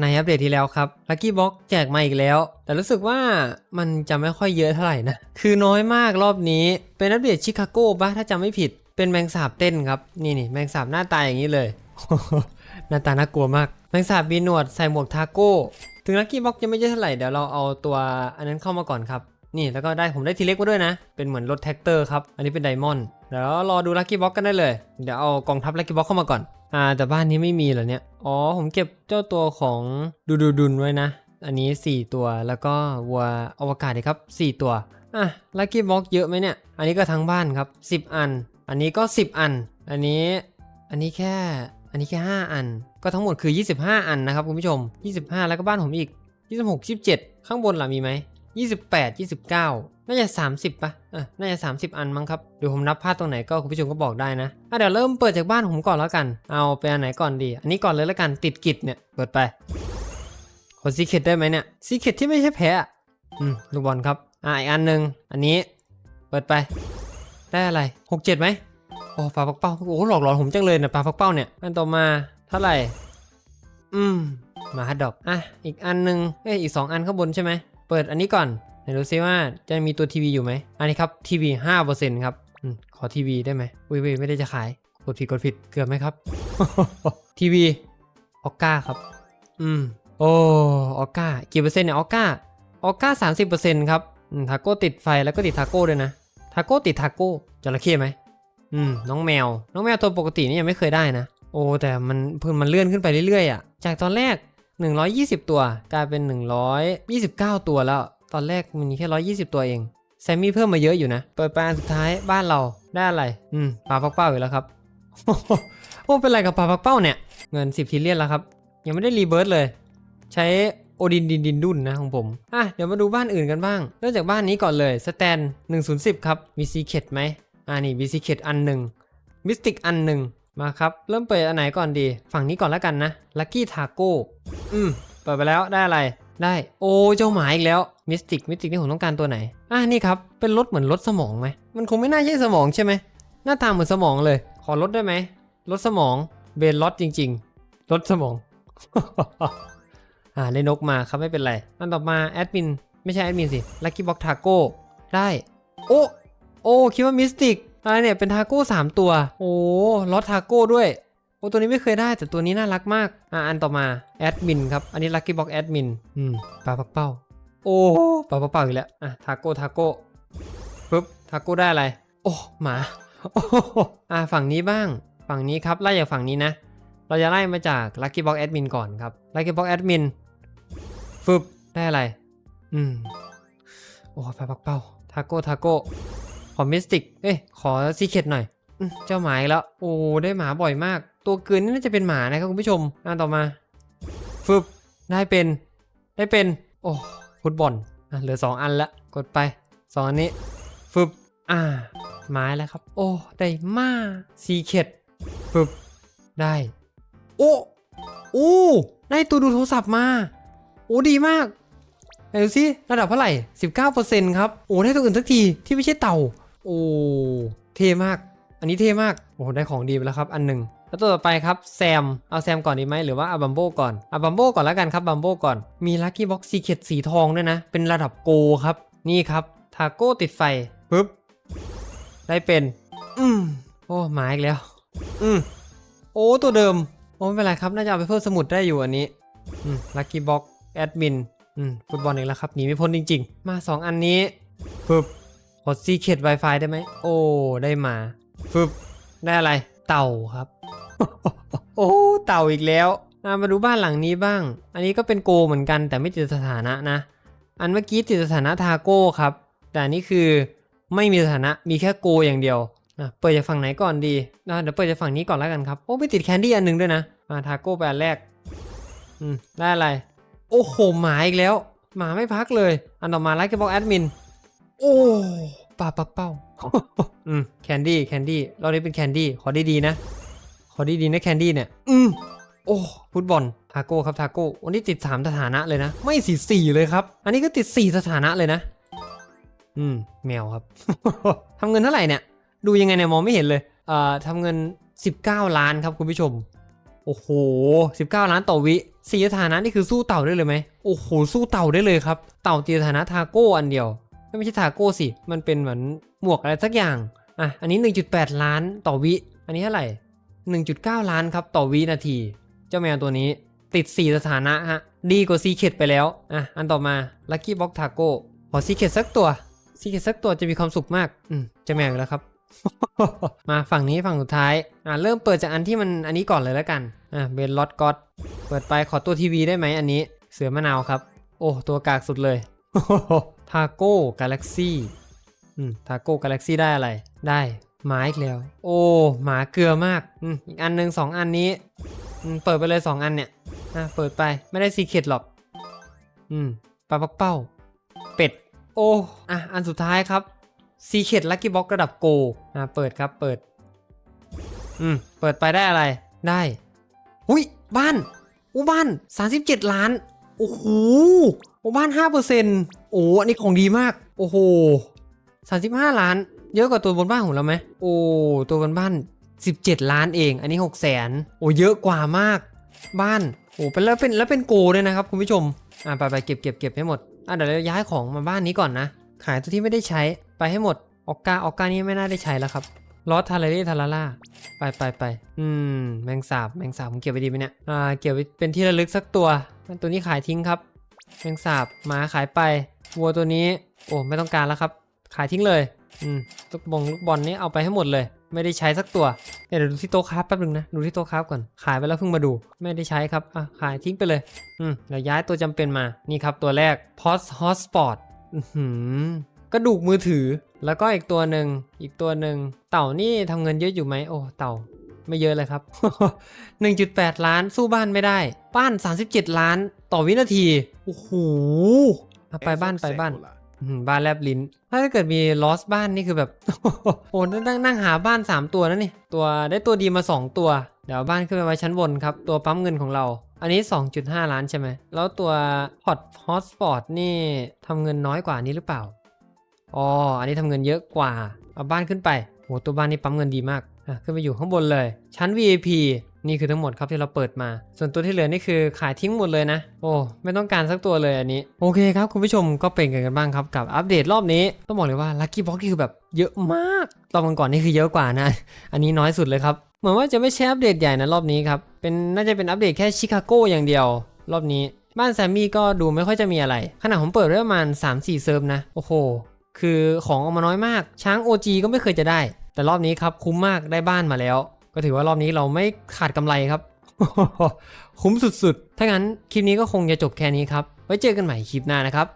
ในอัปเดตที่แล้วครับลั c กี้บ็อกแจกมาอีกแล้ว แต่รู้สึกว่ามันจะไม่ค่อยเยอะเท่าไหร่นะ คือน้อยมากรอบนี้ เป็นอัปเดตชิคาโก้ปะถ้าจำไม่ผิด เป็นแมงสาบเต้นครับ นี่นี่แมงสาบหน้าตายอย่างนี้เลย หน้าตาน่ากลัวมาก แมงสาบมีหนวดใส่หมวกทาโก้ ถึงลั c กี้บ็อกยังไม่เยอะเท่าไหร่ เดี๋ยวเราเอาตัวอันนั้นเข้ามาก่อนครับ นี่แล้วก็ได้ผมได้ทีเล็กมาด้วยนะ เป็นเหมือนรถแท็กเตอร์ครับ อันนี้เป็นไดมอนด์ เดี๋ยวรอดูลั c กี้บ็อกกันได้เลย เดี๋ยวเอากองทัพลั c กี้บ็อกเข้ามาก่อน อ่า แต่บ้านนี้ไม่มีเหรอเนี่ย อ๋อ ผมเก็บเจ้าตัวของดูดูดุนไว้นะ อันนี้ 4 ตัว แล้วก็วัวอวกาศครับ 4 ตัว อะลั c กี้บ็อกเยอะไหมเนี่ย อันนี้ก็ทั้งบ้านครับ 10 อัน อันนี้ก็ 10 อัน อันนี้ อันนี้แค่ อันนี้แค่ 5 อัน ก็ทั้งหมดคือ 25 อันนะครับคุณผู้ชม 25 แล้วก็บ้านผมอีก 26 27 ข้างบนล่ะมีไหม28 29 น่าจะ 30ปะเออน่าจะ 30 อันมั้งครับเดี๋ยวผมนับพลาดตรงไหนก็คุณผู้ชมก็บอกได้นะอะเดี๋ยวเริ่มเปิดจากบ้านผมก่อนแล้วกัน เอาไปอันไหนก่อนดี อันนี้ก่อนเลยแล้วกันติดกิจเนี่ยเปิดไปขอซีเคดได้ไหมเนี่ยซีเคดที่ไม่ใช่แพ้อะอืมลูกบอลครับอะอีกอันหนึ่งอันนี้ เปิดไป ได้อะไร67ไหมโอ้ปลาปักเป้าโอ้หลอกหลอนผมจังเลยนะปลาปักเป้าเนี่ยอันต่อมาเท่าไหร่ อืมมาฮัดดอกอะอีกอันหนึ่งเอ้ยอีก 2 อันข้างบนใช่ไหมเปิดอันนี้ก่อน ไหนดูซิว่าจะมีตัวทีวีอยู่ไหม อันนี้ครับทีวี5%ครับอขอทีวีได้ไหมอุ้ยไม่ได้จะขาย กดผิดกดผิดเกือบไหมครับ ทีวีออก้าครับ อืม โอ้ออก้ากี่เปอร์เซ็นต์เนี่ยออก้าออก้าสามสิบเปอร์เซ็นต์ครับทาโก้ติดไฟแล้วก็ติดทาโก้ด้วยนะ ทาโก้ติดทาโก้จระเข้ไหมอืม น้องแมว น้องแมวตัวปกตินี่ยังไม่เคยได้นะ โอ้ แต่มันเพิ่มมันเลื่อนขึ้นไปเรื่อยๆอะ จากตอนแรก 120 ตัว กลายเป็น 129 ตัวแล้ว อนแรกมันมีแค่120ตัวเองแซมมี่เพิ่มมาเยอะอยู่นะ เปิดปานสุดท้ายบ้านเราได้อะไร อืมปลาปักเป้าอยู่แล้วครับ โอ้ เป็นไรกับปลาปักเป้าเนี่ย เงิน10ทิลเลียนแล้วครับ ยังไม่ได้รีเบิร์ตเลย ใช้โอดินดินดินดุนนะของผม อะ เดี๋ยวมาดูบ้านอื่นกันบ้าง เริ่มจากบ้านนี้ก่อนเลยสแตน1010 ครับมีซีเคดไหมอ่านี่มีซีเคดอันหนึ่งมิสติกอันหนึ่งมาครับ เริ่มเปิดอันไหนก่อนดี ฝั่งนี้ก่อนแล้วกันนะลัคกี้ทาโก้อืมเปิดไปแล้วได้อะไร ได้โอ้เจ้าหมาอีกแล้วมิสติกมิสติกนี่ผมต้องการตัวไหนอะนี่ครับเป็นรถเหมือนรถสมองไหมมันคงไม่น่าใช่สมองใช่ไหมหน้าตาเหมือนสมองเลย ขอรถได้ไหมรถสมองเบนรถจริง ๆรถสมองอ่าได้นกมาครับไม่เป็นไรอันต่อมาแอดมินไม่ใช่แอดมินสิลั c กี้บ็อกทาโก้ได้โอ้โอ้คิดว่ามิสติกอะไรเนี่ยเป็นทาโก้สามตัว โอ้ลอตทาโก้ด้วย โอ้ตัวนี้ไม่เคยได้แต่ตัวนี้น่ารักมากอ่าอันต่อมาแอดมินครับ อันนี้ลั c กี้บ็อกแอดมินอืมปลาปักเป้า โอ้ปลาปักเป้าอีกแล้วอะทาโก้ทาโก้ปึ๊บทาโก้ได้อะไร โอ้หมาโอ้อ่าฝั่งนี้บ้าง ฝั่งนี้ครับไล่จากฝั่งนี้นะ เราจะไล่มาจาก Lucky Box Admin ก่อนครับ Lucky Box Admin ฟึบได้อะไร อืมโอ้ปลาปักเป้าทาโก้ทาโก้ขอมิสติกเอ้ยขอซีเคดหน่อยเจ้าหมาอีกแล้ว โอ้ได้หมาบ่อยมาก ตัวเกินนี่น่าจะเป็นหมานะครับคุณผู้ชมอ่าต่อมาฟึบได้เป็นได้เป็นโอ้ฟุตบอลอะเหลือ 2 อันละกดไป2อันนี้ฟึบอ่าไม้แล้วครับ โอ้ได้มาซีเคดฟึบได้ โอ้โอ้ได้ตัวดูโทรศัพท์มา โอ้ดีมากไหนดูสิระดับเท่าไหร่ 19%ครับ โอ้ได้ตัวอื่นสักทีที่ไม่ใช่เต่า โอ้เท่มาก อันนี้เท่มาก โอ้ได้ของดีไปแล้วครับ อันหนึ่ง แล้วตัวต่อไปครับแซม เอาแซมก่อนดีไหมหรือว่าเอาบัมโบก่อนเอาบัมโบก่อนแล้วกันครับบัมโบก่อน มีลัคกี้บ็อกซ์ซีเคดสีทองด้วยนะ เป็นระดับโกครับ นี่ครับทาโก้ติดไฟปึ๊บ ได้เป็น อืมโอ้หมาอีกแล้ว อืมโอ้ตัวเดิม โอ้ไม่เป็นไรครับ น่าจะเอาไปเพิ่มสมุดได้อยู่อันนี้อืมลัคกี้บ็อกซ์แอดมินอืมฟุตบอลอีกแล้วครับหนีไม่พ้นจริง ๆ มา 2 อันนี้ฟึบกดซีเคด Wi-Fi ได้ไหมโอ้ได้มาฟึบได้อะไรเต่าครับ โอ้เต่าอีกแล้วมาดูบ้านหลังนี้บ้าง อันนี้ก็เป็นโกเหมือนกันแต่ไม่ติดสถานะนะ อันเมื่อกี้ติดสถานะทาโก้ครับ แต่นนี้คือไม่มีสถานะมีแค่โกอย่างเดียวอะเปิดจากฝั่งไหนก่อนดีอะเดี๋ยวเปิดจากฝั่งนี้ก่อนแล้วกันครับ โอ้ไปติดแคนดี้อันหนึ่งด้วยนะอ่าทาโก้ไปอันแรก อืมได้อะไร โอ้โหหมาอีกแล้ว หมาไม่พักเลย อันต่อมาไลค์กับบอกแอดมิน โอ้ปาปักเป้า อืมแคนดี้แคนดี้เราได้เป็นแคนดี้ขอได้ดีนะ ขอได้ดีนะแคนดี้เนี่ย อืมโอ้ฟุตบอลทาโก้ครับทาโก้วันนี้ติด 3 สถานะเลยนะ ไม่สีสี่เลยครับ อันนี้ก็ติด 4 สถานะเลยนะ อืม แมวครับทำเงินเท่าไหร่เนี่ย ดูยังไงเนี่ยมองไม่เห็นเลยเอ่อทำเงิน 19 ล้านครับคุณผู้ชม โอ้โห 19 ล้านต่อวิสี่สถานะนี่คือสู้เต่าได้เลยไหมโอ้โหสู้เต่าได้เลยครับ เต่าตีสถานะทาโก้อันเดียว ไม่ใช่ทาโก้สิมันเป็นเหมือนหมวกอะไรสักอย่างอะอันนี้ 1.8 ล้านต่อวิ อันนี้เท่าไหร่ 1.9 ล้านครับต่อวินาที เจ้าแมวตัวนี้ติด 4 สถานะฮะ ดีกว่าซีเคดไปแล้ว อะ อันต่อมา Lucky Box Taco ขอซีเคดสักตัวซีเคดสักตัวจะมีความสุขมาก อืมเจ้าแมวแล้วครับ มาฝั่งนี้ฝั่งสุดท้าย อะ เริ่มเปิดจากอันที่มันอันนี้ก่อนเลยแล้วกัน อะเบนลอตก็อดเปิดไปขอตัวทีวีได้ไหมอันนี้ เสือมะนาวครับ โอ้ตัวกากสุดเลยทาโก้กาแล็กซี่อืมทาโก้กาแล็กซี่ได้อะไร ได้ หมาอีกแล้ว โอ้หมาเกลือมากอืมอีกอันหนึ่งสองอันนี้อืมเปิดไปเลยสองอันเนี่ยอะเปิดไปไม่ได้ซีเคดหรอก อืมปลาปักเป้า เป็ด โอ้อะอันสุดท้ายครับซีเคดลักกี้บ็อกระดับโกอะเปิดครับเปิด อืมเปิดไปได้อะไรได้หุยบ้านอู้บ้าน 37 ล้าน โอ้โหโอ้บ้าน5%โอ้อันนี้ของดีมาก โอ้โห35 ล้าน เยอะกว่าตัวบนบ้านของเราไหมโอ้ตัวบนบ้าน 17 ล้านเอง อันนี้ 6 0แสนโอ้เยอะกว่ามากบ้านโอ้เป็นแล้วเป็นแล้วเป็นโกด้วยนะครับคุณผู้ชมอะไปไปเก็บเก็บเก็บให้หมดอะเดี๋ยวเราย้ายของมาบ้านนี้ก่อนนะ ขายตัวที่ไม่ได้ใช้ไปให้หมดออกกาออกกานี่ไม่น่าได้ใช้แล้วครับลอสทาเลเร่ทาราล่าไปไปไปอืมแมงสาบแมงสาบผมเก็บไว้ดีไหมเนี่ยอ่าเก็บไว้เป็นที่ระลึกสักตัวตัวนี้ขายทิ้งครับแมงสาบหมาขายไปวัวตัวนี้ โอ้ไม่ต้องการแล้วครับ ขายทิ้งเลย อืมลูกบงลูกบอลนี่เอาไปให้หมดเลย ไม่ได้ใช้สักตัวเดี๋ยวดูที่โต๊ะคราฟแป๊บนึงนะดูที่โต๊ะคราฟก่อนขายไปแล้วเพิ่งมาดู ไม่ได้ใช้ครับอะขายทิ้งไปเลยอืมเดี๋ยวย้ายตัวจำเป็นมานี่ครับตัวแรก p o s Hotspot อื้อหือกระดูกมือถือแล้วก็อีกตัวหนึ่งอีกตัวหนึ่งเต่านี่ทำเงินเยอะอยู่ไหมโอ้เต่าไม่เยอะเลยครับ 1.8 ล้านสู้บ้านไม่ได้ บ้าน 37 ล้านต่อวินาที โอ้โหไปบ้านไปบ้าน อืมบ้านแลบลิ้น ถ้าเกิดมีลอสบ้านนี่คือแบบ โอ้นั่งนั่งหาบ้าน 3 ตัวนั่นนี่ ตัวได้ตัวดีมา 2 ตัว เดี๋ยวบ้านขึ้นไปไว้ชั้นบนครับ ตัวปั๊มเงินของเรา อันนี้ 2.5 ล้านใช่ไหม แล้วตัว Hot Hotspot นี่ทำเงินน้อยกว่านี้หรือเปล่า อ๋อ อันนี้ทำเงินเยอะกว่า เอาบ้านขึ้นไปโหตัวบ้านนี้ปั๊มเงินดีมาก อะ ขึ้นไปอยู่ข้างบนเลย ชั้น VIP นี่คือทั้งหมดครับที่เราเปิดมา ส่วนตัวที่เหลือนี่คือขายทิ้งหมดเลยนะ โอ้ไม่ต้องการสักตัวเลยอันนี้ โอเคครับคุณผู้ชมก็เป็นกันกันบ้างครับกับอัปเดตรอบนี้ ต้องบอกเลยว่า Lucky Box นี่คือแบบเยอะมากตอนก่อนๆนี่คือเยอะกว่านะ อันนี้น้อยสุดเลยครับ เหมือนว่าจะไม่ใช่อัปเดตใหญ่นะรอบนี้ครับ เป็นน่าจะเป็นอัปเดตแค่ชิคาโกอย่างเดียว รอบนี้ บ้านแซมมี่ก็ดูไม่ค่อยจะมีอะไร ขนาดผมเปิดได้ประมาณ 3-4 เซิร์ฟนะ โอ้โห คือของออกมาน้อยมาก ช้าง OG ก็ไม่เคยจะได้ แต่รอบนี้ครับคุ้มมากได้บ้านมาแล้ว ก็ถือว่ารอบนี้เราไม่ขาดกำไรครับ คุ้มสุดๆ ถ้างั้นคลิปนี้ก็คงจะจบแค่นี้ครับ ไว้เจอกันใหม่คลิปหน้านะครับ